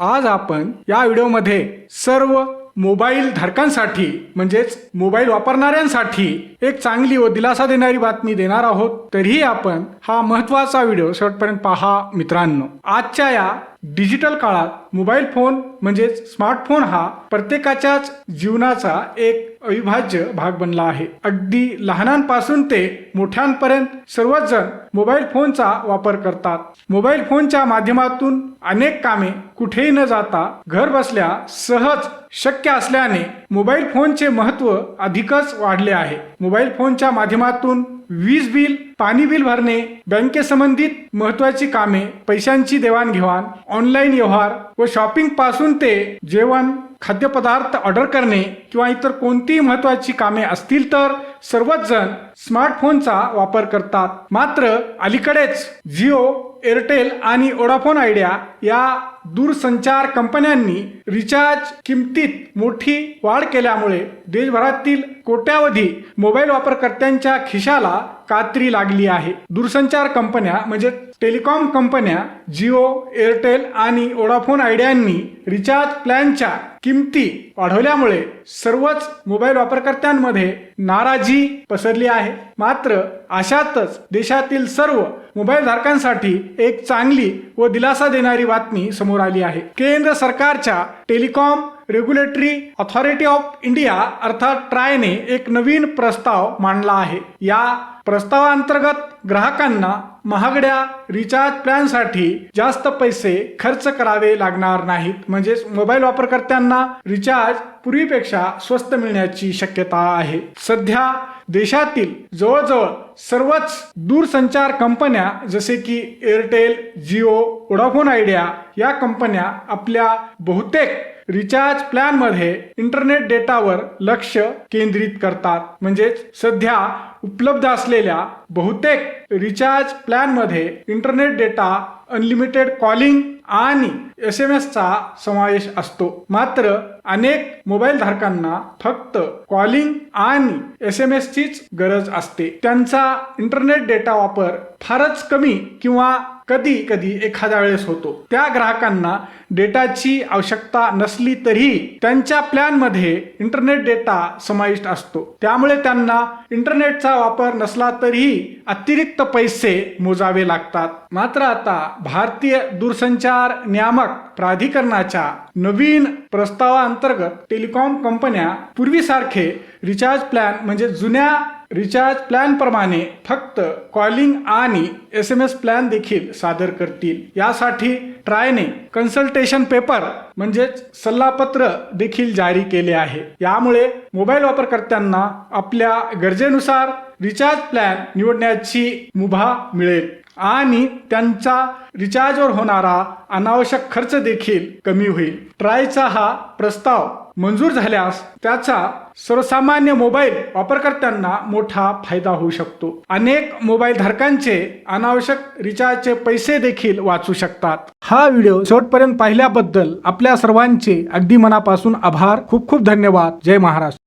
आज आपण या व्हिडिओमध्ये सर्व मोबाईल धारकांसाठी म्हणजेच मोबाईल वापरणाऱ्यांसाठी एक चांगली व दिलासा देणारी बातमी देणार आहोत. तरीही आपण हा महत्त्वाचा व्हिडिओ शेवटपर्यंत पहा मित्रांनो. आजच्या या डिजिटल काळात मोबाईल फोन म्हणजेच स्मार्टफोन हा प्रत्येकाच्याच जीवनाचा एक अविभाज्य भाग बनला आहे. अगदी लहानांपासून ते मोठ्यांपर्यंत सर्वच जण मोबाईल फोनचा वापर करतात. मोबाईल फोनच्या माध्यमातून अनेक कामे कुठेही न जाता घर बसल्या सहज शक्य असल्याने मोबाईल फोनचे महत्त्व अधिकच वाढले आहे. मोबाईल फोनच्या माध्यमातून वीज बिल पाणी बिल भरणे बँकेसंबंधित महत्वाची कामे पैशांची देवाणघेवाण ऑनलाईन व्यवहार व शॉपिंगपासून ते जेवण खाद्यपदार्थ ऑर्डर करणे किंवा इतर कोणतीही महत्वाची कामे असतील तर सर्वच जण स्मार्टफोनचा वापर करतात. मात्र अलीकडेच जिओ एअरटेल आणि ओडाफोन आयडिया या दूरसंचार कंपन्यांनी रिचार्ज किमतीत मोठी वाढ केल्यामुळे देशभरातील कोट्यावधी मोबाईल वापरकर्त्यांच्या खिशाला कात्री लागली आहे. दूरसंचार कंपन्या म्हणजे टेलिकॉम कंपन्या जिओ एअरटेल आणि ओडाफोन आयडियांनी रिचार्ज प्लॅनच्या किमती वाढवल्यामुळे सर्वच मोबाईल वापरकर्त्यांमध्ये नाराजी पसरली आहे. मात्र अशातच देशातील सर्व मोबाईल धारकांसाठी एक चांगली व दिलासा देणारी बातमी समोर आली आहे. केंद्र सरकारच्या telecom regulatory authority of India अर्थात ट्रायने एक नवीन प्रस्ताव मांडला आहे. या प्रस्तावांतर्गत ग्राहकांना महागड्या रिचार्ज प्लॅनसाठी जास्त पैसे खर्च करावे लागणार नाहीत. म्हणजेच मोबाईल वापरकर्त्यांना रिचार्ज पूर्वीपेक्षा स्वस्त मिळण्याची शक्यता आहे. सध्या देशातील जवळजवळ सर्वच दूरसंचार कंपन्या जसे की एअरटेल जिओ वोडाफोन आयडिया या कंपन्या आपल्या बहुतेक रिचार्ज प्लॅनमध्ये इंटरनेट डेटावर लक्ष केंद्रित करतात. म्हणजेच सध्या उपलब्ध असलेल्या बहुतेक रिचार्ज प्लॅनमध्ये इंटरनेट डेटा अनलिमिटेड कॉलिंग आणि एस एम एसचा समावेश असतो. मात्र अनेक मोबाईल धारकांना फक्त कॉलिंग आणि एस एम एसचीच गरज असते. त्यांचा इंटरनेट डेटा वापर फारच कमी किंवा कधी कधी एखाद्या वेळेस होतो. त्या ग्राहकांना डेटाची आवश्यकता नसली तरी त्यांच्या प्लॅनमध्ये इंटरनेट डेटा समाविष्ट असतो. त्यामुळे त्यांना इंटरनेटचा वापर नसला तरीही अतिरिक्त पैसे मोजावे लागतात. मात्र आता भारतीय दूरसंचार नियामक प्राधिकरणाच्या नवीन प्रस्तावाअंतर्गत टेलिकॉम कंपन्या पूर्वीसारखे रिचार्ज प्लॅन म्हणजे जुन्या रिचार्ज प्लॅनप्रमाणे फक्त कॉलिंग आणि एस एम एस प्लॅन देखील सादर करतील. यासाठी ट्रायने कन्सल्टेशन पेपर म्हणजेच सल्लापत्र देखील जारी केले आहे. यामुळे मोबाईल वापरकर्त्यांना आपल्या गरजेनुसार रिचार्ज प्लॅन निवडण्याची मुभा मिळेल आणि त्यांचा रिचार्जवर होणारा अनावश्यक खर्च देखील कमी होईल. ट्रायचा हा प्रस्ताव मंजूर झाल्यास त्याचा सर्वसामान्य मोबाईल वापरकर्त्यांना मोठा फायदा होऊ शकतो. अनेक मोबाईल धारकांचे अनावश्यक रिचार्जचे पैसे देखील वाचू शकतात. हा व्हिडिओ शेवटपर्यंत पाहिल्याबद्दल आपल्या सर्वांचे अगदी मनापासून आभार. खूप खूप धन्यवाद. जय महाराष्ट्र.